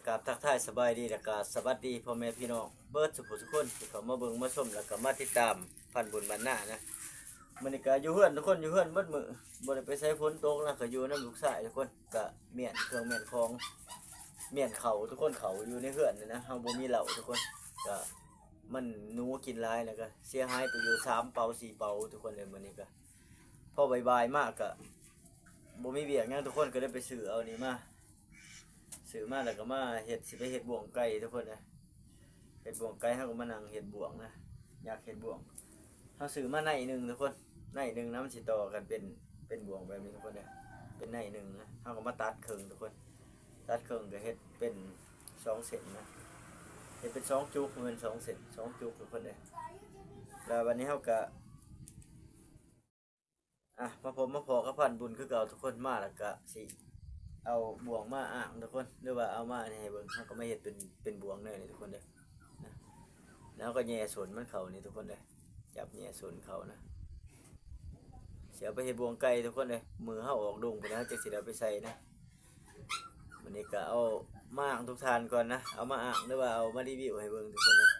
แล้วก็ทักทายสบายดีแล้วก็สวัสดีพ่อแม่พี่น้องเบิร์ดสุขทุกคนที่เขามาเบิ่งมาชมแล้วก็มาติดตามพันบุญบรรณานะมันก็อยู่เฮือนทุกคนอยู่เฮือนเบิดมือบ่ได้ไปใช้ฝนตกนะก็อยู่น้ำลูกชายทุกคนก็เมียนเครื่องเมียนของเมียนเขาทุกคนเขาอยู่ในเฮือนนี่นะเฮาบ่มีเหล้าทุกคนก็มันหนูกินหลายแล้วก็เสียหายไปอยู่สามเปาสี่เปาทุกคนเลยมื้อนี้ก็พอบ่ายมากก็บ่มีเวียกหยังทุกคนก็ได้ไปซื้อเอานี่มา ซื้อมาแล้วก็มาเห็ดสิไปเห็ดบ่วงไก่ทุกคนนะเห็ดบ่วงไก่เขาก็มานั่งเห็ดบ่วงนะอยากเห็ดบ่วงเขาซื้อมาในหนึ่งทุกคนในหนึ่งน้ำสิต่อกันเป็นเป็นบ่วงแบบนี้ทุกคนนะเป็นในหนึ่งนะเขาก็มาตัดเครึ่งทุกคน ตัดเครึ่งก็เห็ดเป็นสองเซนนะเห็ดเป็นสองจุกเหมือนสองเซนสองจุกทุกคนเลยแล้ววันนี้เขาก็อะมาผมมาพอกับพันบุญคือเก่าทุกคนมาแล้วก็สิ เอาบ่วงมาอ่างทุกคนหรือว่าเอามาเนี่ยให้เบิ่งเขาก็ไม่เห็นเป็นเป็นบ่วงเลยนี่ทุกคนเด้อนะแล้วก็แย่สนมันเขานี่ทุกคนเด้อจับแย่สนเขานะเสียไปเห็ดบ่วงไก่ทุกคนเลยมือเขาออกดงไปแล้วจะสิเอาไปใส่นะวันนี้ก็เอามาอ่างทุกทานก่อนนะเอามาอ่างหรือว่าเอามารีวิวให้เบิ่งทุกคนเลย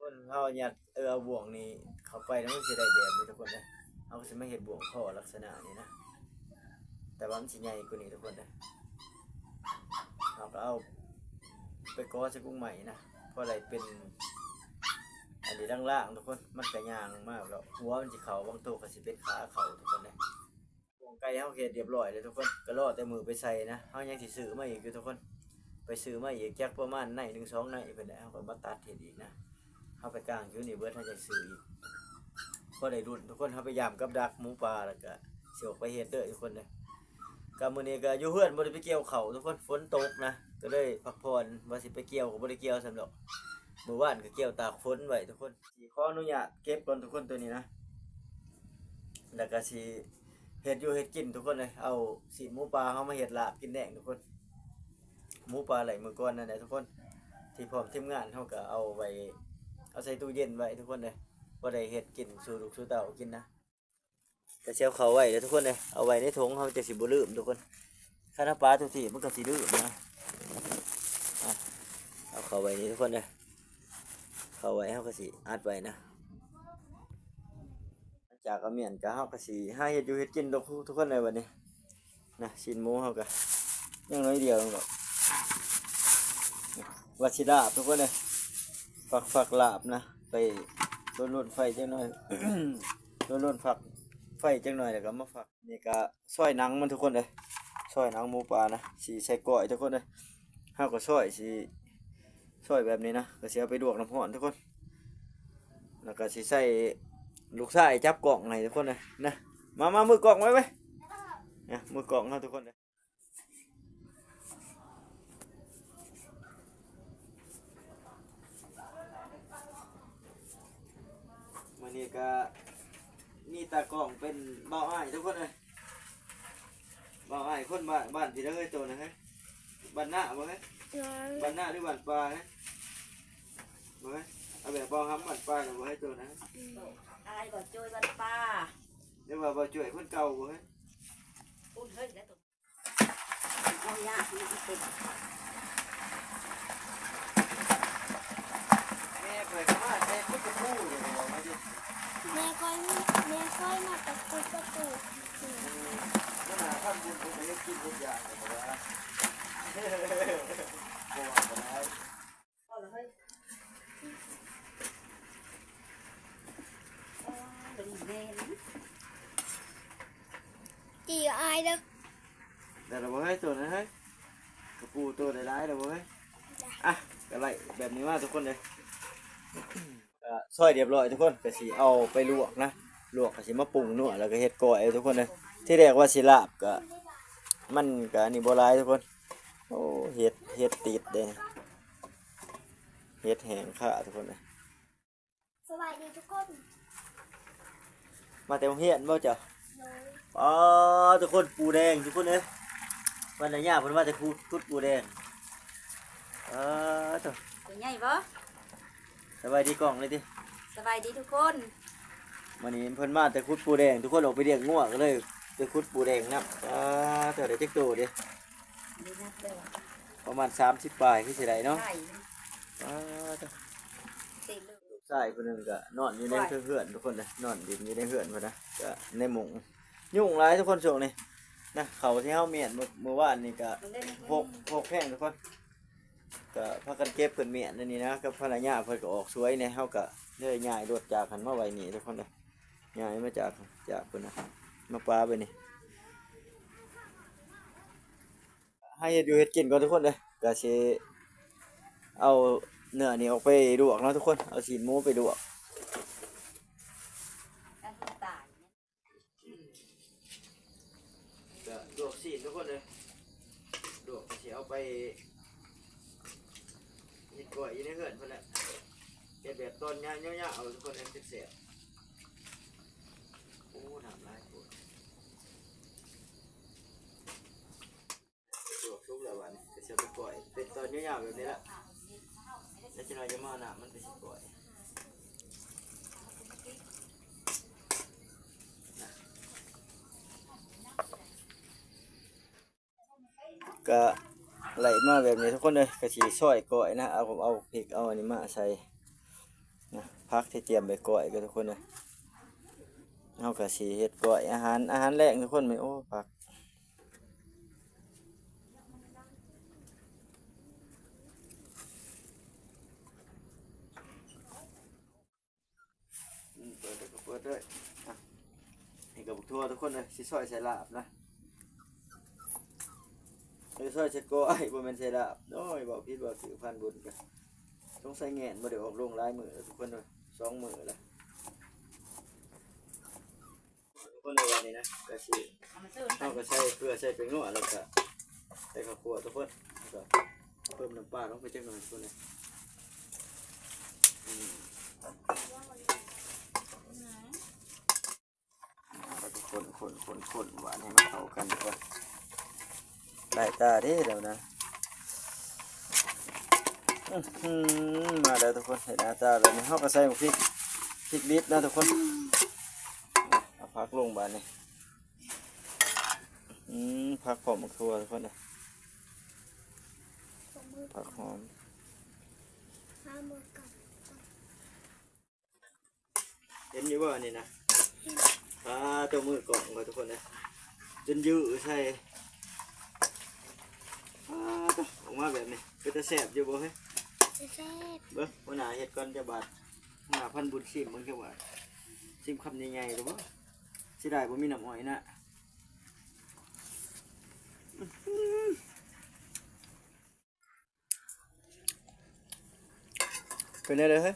คนเขาหยัดเออบ่วงนี่เขาไปแล้วมันสิได้แบบนี้ทุกคนเลย เอาสิมาเห็ดบวงข้อลักษณะนี้นะ แต่ว่ามันสิใหญ่กว่านี้ทุกคนนะเราก็เอาไปก้อใส่กุ้งใหม่นะเพราะอะไรเป็นอันนี้ล่างๆทุกคนมันกระยางมากแล้วหัวมันสิเขาบางตัวก็สิเป็นขาเขาทุกคนนะวงไก่เฮาเฮ็ดเรียบร้อยเลยทุกคนก็รอแต่มือไปใส่นะเฮายังสิซื้อมาอีกอยู่ทุกคน ไปซื้อมาอีกจักประมาณในหนึ่งสองในเพิ่นได้เฮาก็มาตัดเฮ็ดอีกนะเฮาไปกลางอยู่นี่เบิร์ดเฮาจะซื้ออีก ก็ได้รุ่นทุกคนเขาพยายามกับดักหมูปลาแล้วก็เสียวไปเฮ็ดเด้อทุกคนเลยกมื้อนี้ก็อยู่เฮือนบ่ได้ไปเกี่ยวเขาทุกคนฝนตกนะก็เลยพักผ่อนว่าสิไปเกี่ยวก็บ่ได้เกี่ยวสำหรับเมื่อวานก็เกี่ยวตากฝนไว้ทุกคนสิขออนุญาตเก็บก่อนทุกคนตัวนี้นะแล้วก็สิเฮ็ดอยู่เฮ็ดกินทุกคนเลยเอาสีหมูปลาเฮามาเฮ็ดลาบกินแดงทุกคนหมูปลาไหลมือก่อนนั่นแหละทุกคน ที่พร้อมทีมงานเฮาก็เอาไว้เอาใส่ตู้เย็นไว้ทุกคนเลย ว่ได้เฮ็ดกินสู่ลูกสู่เต่ากินนะก็เชียวเขาไว้เด้อทุกคนเลยเอาไว้ในถุงเขาจะสิบ่ลืมทุกคนข้าน้าปลาทุกทีมันก็สิลืมนะอะเอาเขาไว้นี่ทุกคนเลยเขาไว้เขาก็สิอัดไว้นะจากเอาเมียนก็เขาก็สิหาเฮ็ดอยู่เฮ็ดกินทุกทุกคนเลยวันนี้นะชิ้นหมูเขาก็ยังน้อยเดียวหรอกวัชิลาบทุกคนเลยฝักฝักลาบนะไป โดนรถไฟจังหน่อย โดนรถฝักไฟจังหน่อยแล้วก็มาฝักนี่ก็ซอยหนังมันทุกคนเลยซอยหนังหมูปลานะสีใส่ก้อยทุกคนเลยห้าก็ซอยสีซอยแบบนี้นะก็เสียไปดวกน้ำห่อนทุกคน แล้วก็สีใส่ลูกชายจับกล่องให้ทุกคนเลยนะมามามือกล่องไว้ไว้เนี่ยมือกล่องให้ทุกคนเลยวันนี้ ก็มีตากล่องเป็นเบาอ้ายทุกคนเลยเบาอ้ายคนบ้านบ้านที่เราเคยโตนะฮะบ้านหน้าบ่ฮะบ้านหน้าหรือบ้านปลาฮะบ่ฮะเอาแบบบ่ห้ำบ้านปลาน่ะบ่ให้โตนะอายบอกจุยวันป้าเดี๋ยวว่าบ่ช่วยคนเก่าบ่ฮะอุ้นเฮ้ยแล้วตัวเอายากนี่เป็นแม่เคยเข้ามาแต่คุยกับปู่อยู่บ่มาดิ แม่ก้อยแม่ก้อยมาตะกุกตะกุกนั่นน่ะทำบุญผมไปเฮ็ดกินทุกอย่างเลยบ่ว่าบ่ว่าบ่ได้พ่อเลยเฮ้ยอ๋อเป็นะจีอายเด้อแต่เราบ่ให้ตัวนะเฮ้กระปูตัวหลายๆแล้วบ่เฮ้อะก็ไล่แบบนี้มาทุกคนเลย ก็ซอยเรียบร้อยทุกคนก็สิเอาไปลวกนะลวกก็สิมาปรุงนัวแล้วก็เฮ็ดก้อยทุกคนเลยที่แรกว่าสิลาบก็มันก็อันนี้บ่หลายทุกคนโอ้เฮ็ดเฮ็ดติดเด้เฮ็ดแห้งค่าทุกคนเลยสวัสดีทุกคน มาแต่โรงเรียนบ่จ้ะโดยอ๋อทุกคนปูแดงทุกคนเลยวันไหนย่าเพิ่นว่าจะคูดคุดปูแดงเออตัวเป็นไงบ่ สบายดีกล่องเลยดิสบายดีทุกคนวันนี้เพิ่นมาแต่คุดปูแดง ทุกคนออกไปเรียกง่วงก็เลยไปคุดปูแดงนับอ่าเท่าไดจักโตดิดีนักเลยว่ะประมาณ30ปลายคือสิได้เนาะใช่อ้าเด้อตีลูกลูกชายคนหนึงก็นอนอยู่ในเฮือนทุกคนเลยนอนดินอยู่ในเฮือนพุ่นนะก็ในหมุงยุ่งหลายทุกคนช่วงนี้นะเขาที่เฮาเมียนเมื่อเมื่อวานนี่ก็มันได้พกพกแพงทุกคน ก็พากันเก็บเพิ่นเมียนอันนี้นะกับภรรยาเพิ่นก็ออกสวยเนี่ยเฮาก็เลยย้ายรถจากหันมาไว้นี่ทุกคนเลยย้ายมาจากจากเพิ่นนะมาปลาไปนี่ให้ดอยู่เฮ็ดกินก่อนทุกคนเลยก็สิเอาเนื้อนี่ออกไปลวกนะทุกคนเอาสีนหมูไปลวกการที่ตายก็ลวกสีนทุกคนเลยลวกก็สิเอาไป เฮ็ดก้อยอยู่ในเฮือนเพิ่นแหละเฮ็ดแบบตอนย่างๆเอาทุกคนเลยเป็นเสียโอ้น้ำลายปวดลวกทุกแล้ววันนี้ก็สิเอาไปก้อย เป็นตอนย่างๆแบบนี้ละแล้วจะน้อยจะมาเอาน้ำมันไปสิก้อยก็ ไหลมาแบบนี้ทุกคนเลยก็สิซอยก้อยนะเอาผมเอาพริกเอาอันนี้มาใส่นะพักที่เตรียมไปก้อยก็ทุกคนเลยเอาก็สิเฮ็ดก้อยอาหารอาหารแรกทุกคนไหมโอ้ผักอืมเปิดด้วยก็เปิดด้วยอะนี่กับบุกทั่วทุกคนเลยสิซอยใส่ลาบนะ เออซอยเช็ดโก้ไอ้บ่แม่นใช่ละโอ้ยบอกผิดบอกถือพันบุญกันต้องใส่แงนบ่ได้ออกลงหลายมือทุกคนเลยสองมือละทุกคนในวันนี้นะก็สิเอามาซื้อเอาก็ใส่เกลือใส่เป็นนัวแล้วก็ใส่ข้าวคั่วทุกคนแล้วก็เพิ่มน้ำปลาลงไปจักหน่อยทุกคนเลยอืมแล้วก็คนคนคนคนหวานให้มันเข้ากันดี กว่าได้ตาด้เดี๋ยวนะมาแล้วทุกคนเห็นหน้าตาแบบนี้เขาก็ใส่พริกพริกดิบนะทุกคนเอาพักลงบานนี่พักหอมหมกทั่วทุกคนนะสมมือพักหอมเห็นอยู่ว่านี่นะพาตัวมือกล่องก่อนทุกคนนะจนยื้อใส่ ออกมาแบบนี้ก็จะแสบอยู่บ่เฮ้ยแซ่บเบิ้งวันหนาเฮ็ดก่อนจะบาดหาพันบุญชิมมึงจะว่าชิมคำใหญ่ๆหรือบ่สิได้บ่มีน้ำอ้อยนะอื้อหือเป็นไงเลยเฮ้ย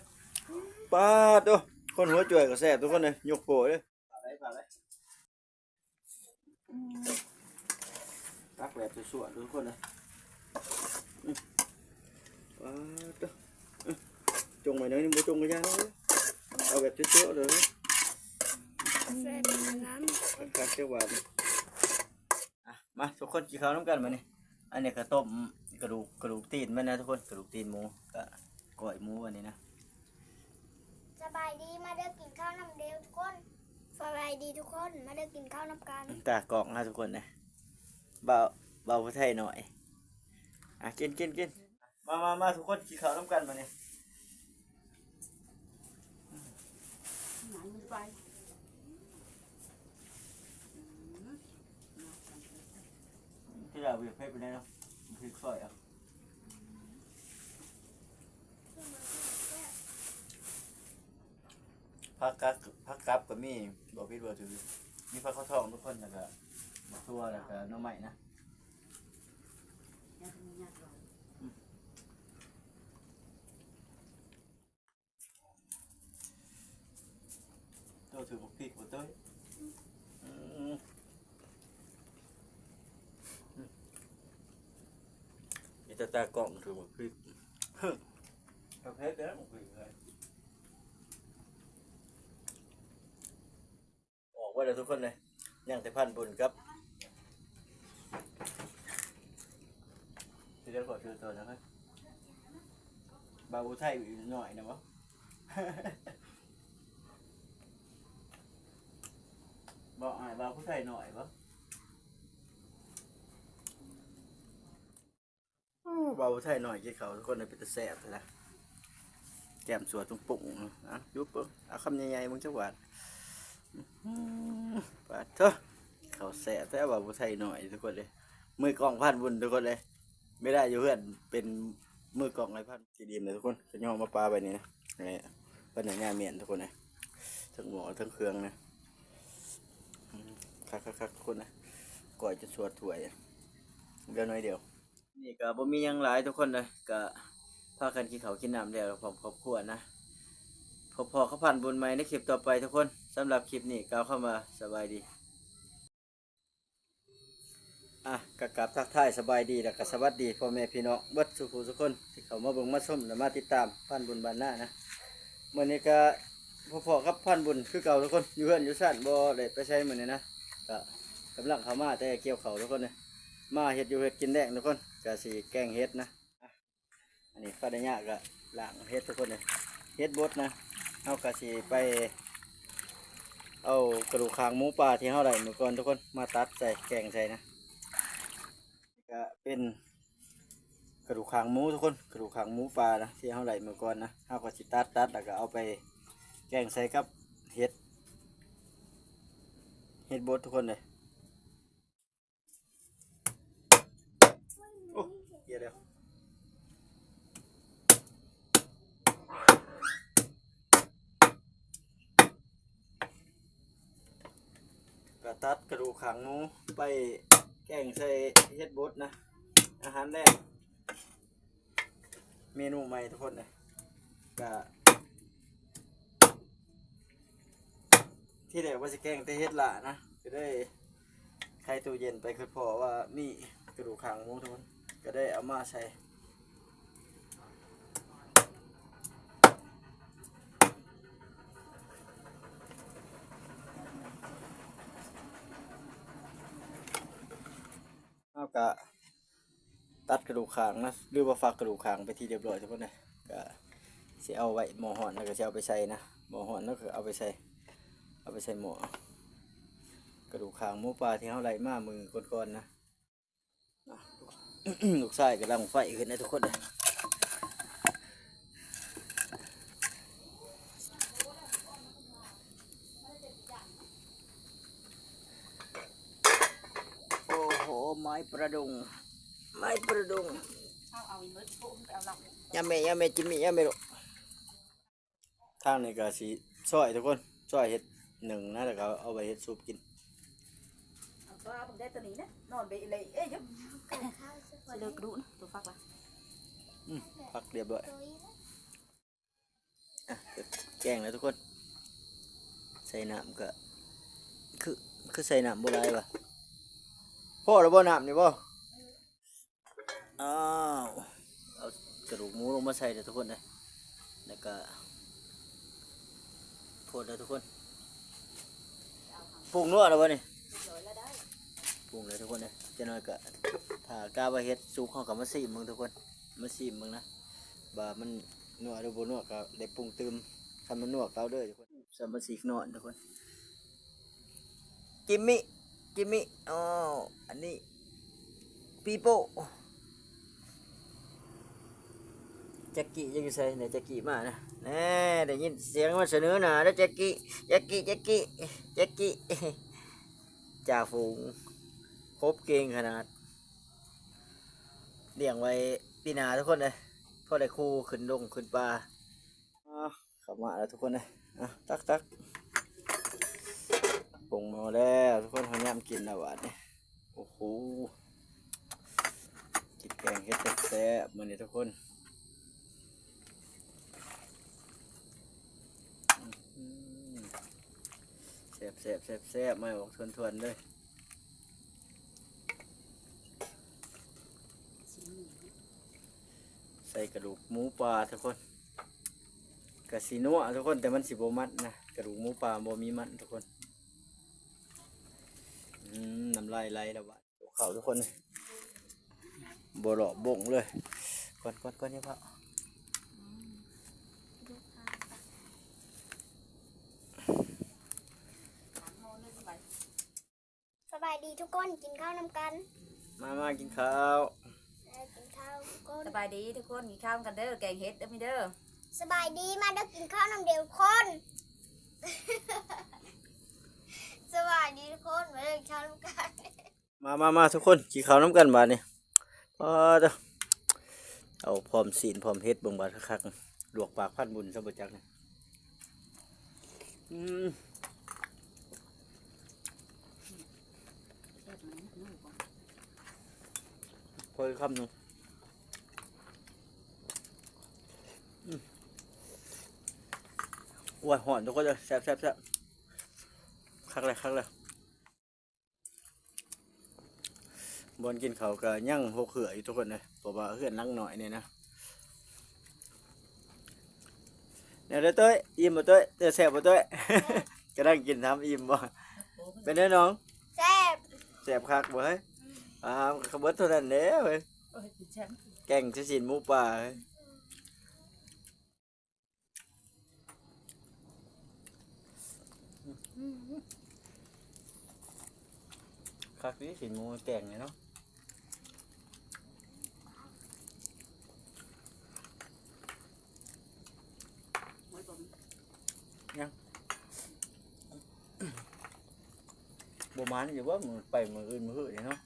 ป้าดโตคนหัวจ่วยก็แซ่บทุกคนเลยยกโปรเลยผ่าไรผ่าไรตักแบบสวยๆทุกคนเลย อื้อป้าดโตจงไปน้อยนึงบ่จงไปยาน้อยเอาแบบเจ๊ะๆเลยแซ่บน้ำกัดเจ้าหวานอะมาทุกคนกินข้าวน้ำกันมานี่อันนี้ก็ต้มกระดูกกระดูกตีนมันนะทุกคนกระดูกตีนหมูก็ก้อยหมูอันนี้นะสบายดีมาเด้อกินข้าวน้ำเดียวทุกคนสบายดีทุกคนมาเด้อกินข้าวน้ำกันตากล่องนะทุกคนนะเบาเบาไทยหน่อย อะกินกินกินมามามาทุกคนกินข้าวน้ำกันมานี่หนังมันไปที่เราเบียดเพชรไปได้เนาะพริกซอยอะผักกัดผักกับก็มีบอกพี่บัวถือมีผักข้าวทองทุกคนแล้วก็มะทั่วแล้วก็หน้ำใหม่นะยากมันยากหรอกตัวถือพวกพริกหมดเลยอืมอืมมีแต่ตากล่องถือพวกพริกประเภทเด้อพวกพริกเลยออกไว้แล้วทุกคนเลยย่างแต่พันบุญครับที่เดี๋ยวขอชื่อตัวนะครับบาบูไทยอีกหน่อยนะวะบอกอ่านบาผู้ไทยหน่อยปะาไทยหน่อยกินเขาทุกคนเลยเป็นตะแสบเลยนะแก้มสวยตรงปุ่งอะยุบเบิ่งเอาคำใหญ่ๆมึงจังหวัดปาดเถอะเขาแสบแต่ว่าไทยหน่อยทุกคนเลยมือกองพันบุญทุกคนเลย ไม่ได้อยู่เพื่อนเป็นมือกองไรพันกีดีมเลยทุกคนจะย่อมาปลาไปนี่นะนี่เป็นหนงงานเมียนทุกคนนะทั้งหมอทั้งเครื่องนะคักคักคักทุกคนนะก่อยจะสวดถวยเดี๋ยวหน้อยเดียว นี่ก็บ่มียังหลายทุกคนเลยก็พากันกินข้าวกินน้ำแล้วพร้อมครอบครัวนะพอพอเขาผ่านบุญใหม่ในคลิปต่อไปทุกคนสำหรับคลิปนี้ก้าวเข้ามาสบายดี อะกะกับทักทายสบายดีแล้วก็สวัสดีพ่อแม่พี่น้องเบิดสุขทุกคนที่เขามาเบิ่งมาชมและมาติดตามพันบุญบานหน้านะเมื้อนี้ก็พ่อๆกับพันบุญคือเก่าทุกคนอยู่เฮือนอยู่ซ่นบ่ได้ไปใช้เหมือนี้นะก็กำลังเขามาแต่เกี่ยวเขาทุกคนเลยมาเฮ็ดอยู่เฮ็ดกินแดงทุกคนก็สิแกงเฮ็ดนะอะอันนี้ฟ้าได้ยากก็ล้างเฮ็ดทุกคนเลยเฮ็ดบดนะเฮาก็สิไป เอากระดูกคางหมูป่าที่เฮาได้เมื่อก่อนทุกคนมาตัดใส่แกงใส่นะ ก็เป็นกระดูกคางหมูทุกคนกระดูกคางหมูปลานะที่เขาไหลเมื่อก่อนนะเขาก็สิตัดตัดแล้วก็เอาไปแกงใส่กับเห็ดเห็ดบดทุกคนเลยโอ้เยเดี๋ยวก็ตัดกระดูกคางหมูไป แกงใส่เฮ็ดบดนะ อาหารแรก เมนูใหม่ทุกคนเลยก็ที่แรกว่าจะแกงแต่เฮ็ดหละนะก็ได้ใครตู้เย็นไปคือพอว่ามีกระดูกขางหมูทุกคนก็ได้เอามาใส่ ก็ตัดกระดูกขางนะหรือว่าฟักกระดูกขางไปที่เรียบร้อยทุกคนเลยก็จะเอาไว้หม้อห่อนแล้วก็จะเอาไปใส่นะหม้อห่อนแล้วก็เอาไปใส่เอาไปใส่หม้อกระดูกขางหมูปลาที่เขาไล่มามือก้อนๆนะอะลูกชายกำลังไฟขึ้นนะทุกคนเลยโอ้โห ไม้ ประดุง ไม้ประดุงเอาเอาอีมืดปุ๊บเอาหลับยาเมยาเมจิมมี่ยาเมโรทางนี้ก็สีซอยทุกคนซอยเห็ดหนึ่งนะแล้วก็เอาไปเห็ดซุปกินเอาตัวผมได้ตัวนี้นะนอนไปเลยเอ้ยยุบกับข้าวสุกเลิกรู้นะตัวฟักละอืมพักเรียบร้อยตัวนี้นะอะเดี๋ยวแกงแล้วทุกคน ใส่น้ำก็คือคือใส่น้ำโบราณป่ะ พ่อแล้วบ่น้ำนี่บ่อ้าวเอากระดูกหมูลงมาใส่เดี๋ยวทุกคนเลยแล้วก็โพดเลยทุกคนปรุงนัวแล้วบ่นี่ร้อยแล้วได้ปรุงเลยทุกคนเลยจะน้อยก็ถ้ากล้าว่าเฮ็ดสุกเขากับมาซีมึงทุกคนมาซีมึงนะบามันนัวหรือบ่นัวก็ได้ปรุงเติมทำมันนัวเกาเด้อทุกคนสามสีนอนทุกคนกิมมี่ กิมมี่อ๋ออันนี้ปีโป้แจ็คกี้ยังอยู่ใส่เนี่ยแจ็คกี้มานะแน่ได้ยินเสียงมันเสนอหนาแล้วแจ็คกี้แจ็คกี้แจ็คกี้แจ็คกี้จ่าฝูงครบเก่งขนาดเลี้ยงไว้ปีนาทุกคนเลยพอได้คู่ขึ้นลงขึ้นปลาเข้ามาแล้วทุกคนเลยอะตักตัก งมาแล้วทุกคนเขาย่ำกินแล้วหวานเนี่ยโอ้โหกินแกงเฮ็ดแซ่บๆมื้อนี้ทุกคนแซ่บแซ่บแซ่บแซ่บไม่ออกทวนๆเลยใส่กระดูกหมูปลาทุกคนกระสีนัวทุกคนแต่มันสิบมัดนะกระดูกหมูปลาบ่มีมันทุกคนอื มน้ำลายไหลแล้วบ้าเข่าทุกคนเลยบ่หลอกบ่งเลยก่อนก่อนก่อนเนี่ยพ่อดูค่ะหลังโมนึงไปสบายดีทุกคนกินข้าวนำกัน มามากินข้าวเออกินข้าวทุกคนสบายดีทุกคนกินข้าวกันเด้อแกงเฮ็ดเด้อมีเด้อสบายดีมาเด้อกินข้าวน้ำเดียวทุกคน สบายดีทุกคนมาเด้อกินข้าวน้ำกันมามามาทุกคนกินข้าวน้ำกันบาดนี่พอเด้อเอาพร้อมศีลพร้อมเฮ็ดบ่งบาดคักๆลวกปากพันบุญซะบ่จักนี่อืมเฮ็ดมันนู่นก่อนพออีกคำหนึ่งอุ้ยหอนทุกคนเลยแซ่บแซ่บแซ่บ คักเลยคักเลยบนกินเขาวก็ยั่งหกเขืออยู่ทุกคนเลยเพราะว่าเหือนลังหน่อยเนี่ยนะเดี๋ยวเด้อเต้ยอิ่มบ่เต้ยเดี๋ยวแซ่บบ่เต้ยก็นั่งกินทำอิ่มบ่เป็นไงน้องแซ่บแซ่บคักบ่เฮ้ยอ่าขบวนเท่านั้นเด้อเว้ยโอ้ยดิฉันแกงจะสินหมูป่าเฮ้ย คักนี้สินหมูแกงเนี่ยเนาะยังบ่มานอยู่ว่ามันไปมืออื่นมืออื่นเนี่ยเนาะ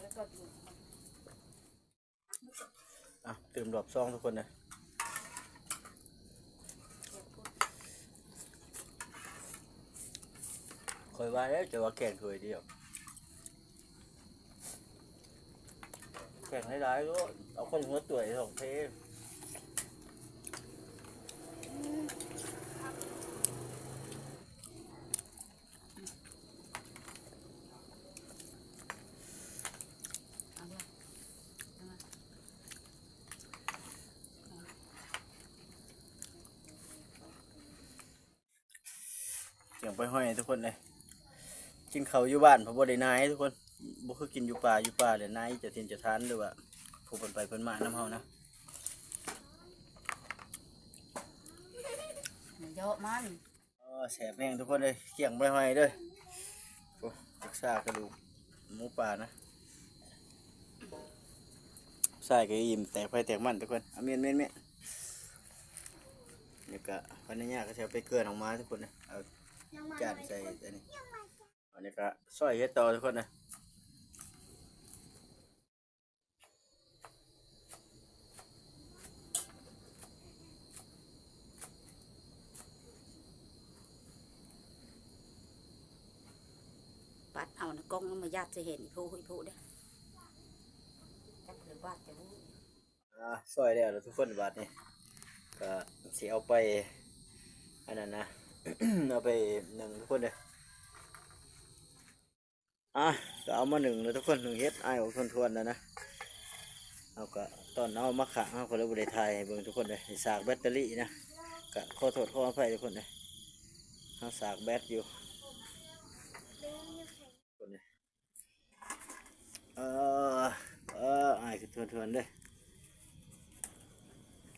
แล้วก็ดู อะตื่มดอก ซองทุกคนนะคอยว่าแล้วจะว่าแกงเคยเดียวแกงหลายก็เอาคนหัวตุ๋ยสองเพเอาเลย เสี ยงไปห้อยทุกคนเลยกินเขาวอยู่บ้านเพราะบ่ได้นายทุกคนบ่คือกินอยู่ป่าอยู่ป่าเดี๋ยวนายจะทินจะทานหรือว่าผู้เพิ่นไปเพิ่นมาน้ำเฮานะมันเยอะมันอ๋อแสบแม่งทุกคนเลยเกี่ยงไปห้อยเด้อโอ้รักษากระดูกหมูป่านะใส่ก็อิ่มแตกไปแตกมันทุกคนเอาเมียนเมียนเมียนนี่ก็พันธุ์ยาก็จะเอาไปเกลือออกมาทุกคนนะเอายังมา จานใส่อันนี้อันนี้ก็ซอยเฮ็ดต่อทุกคนนะปัดเอานะกล้องมันมาญาติจะเห็นอีผู้อีผู้เด้อจักหรือว่าจะรู้อ่าซอยแล้วทุกคนบาดนี้ก็สิเอาไปอันนั้นนะ เอาไปหนึ่งทุกคนเลยอะก็เอามาหนึ่งเลยทุกคนหนึ่งเฮ็ดไอ้ายออกทวนๆนะนะเอาก็ตอนเอามาขังเอาก็เลยบริไทยเบิ่งทุกคนเลยใสากแบตเตอรี่นะก็ขอโทษขออภัยทุกคนเลยเอาสากแบตอยู่คนเลยออเออไอ้ายคือทวนๆเด้อ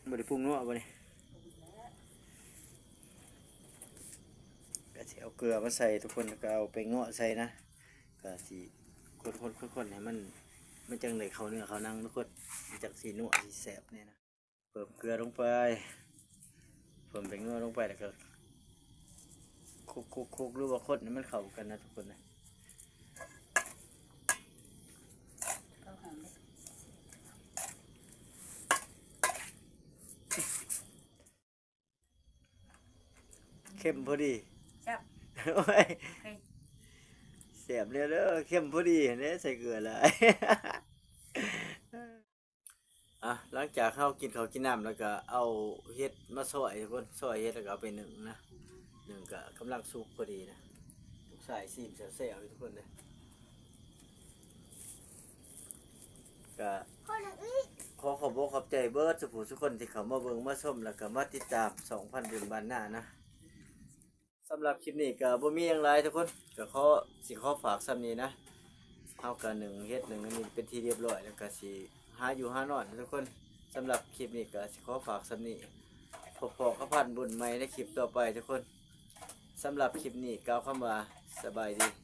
บริปรุงนัวบ่นี่ก็ สิเอาเกลือมาใส่ทุกคนก็เอาไปเงาะใส่นะก็สิคนๆคนๆให้มันมันจังเลยเขาเนื้อเขานั่งทุกคนจังสีนัวสีแสบเนี่ยนะเพิ่มเกลือลงไปเพิ่มไปเงาะลงไปแล้วก็คุกคุกคุกหรือว่าคนให้มันเข้ากันนะทุกคนนะเข้มพอดี โอ้ยเสียบเร็วเด้อเข้มพอดีเนไหมใส่เกลือเลยอะหลังจากเข้ากินข้าวกินน้ำแล้วก็เอาเฮ็ดมาซอยทุกคนซอยเฮ็ดแล้วก็เอาไปหนึ่งนะหนึ่งก็กำลังสุกพอดีนะใส่ซีมเซลล์ทุกคนเลยก็ขอขอบอกขอบใจเบิร์ดสุภูทุกคนที่เขามาเบิ่งมาชมแล้วก็มาติดตาม2,000บุญบานหน้านะ สำหรับคลิปนี้ก็บ่มีอยังไรทุกคนก็ขอสิขอฝากซ้ำนี้นะเท่ากันหนึ่งเฮ็ดหนึ่งอันนี้เป็นที่เรียบร้อยแล้วก็สิหาอยู่หานอนทุกคนสำหรับคลิปนี้ก็สิขอฝากซ้ำนี้พอๆกับพันบุญใหม่ในคลิปต่อไปทุกคนสำหรับคลิปนี้กล่าวคำว่าสบายดี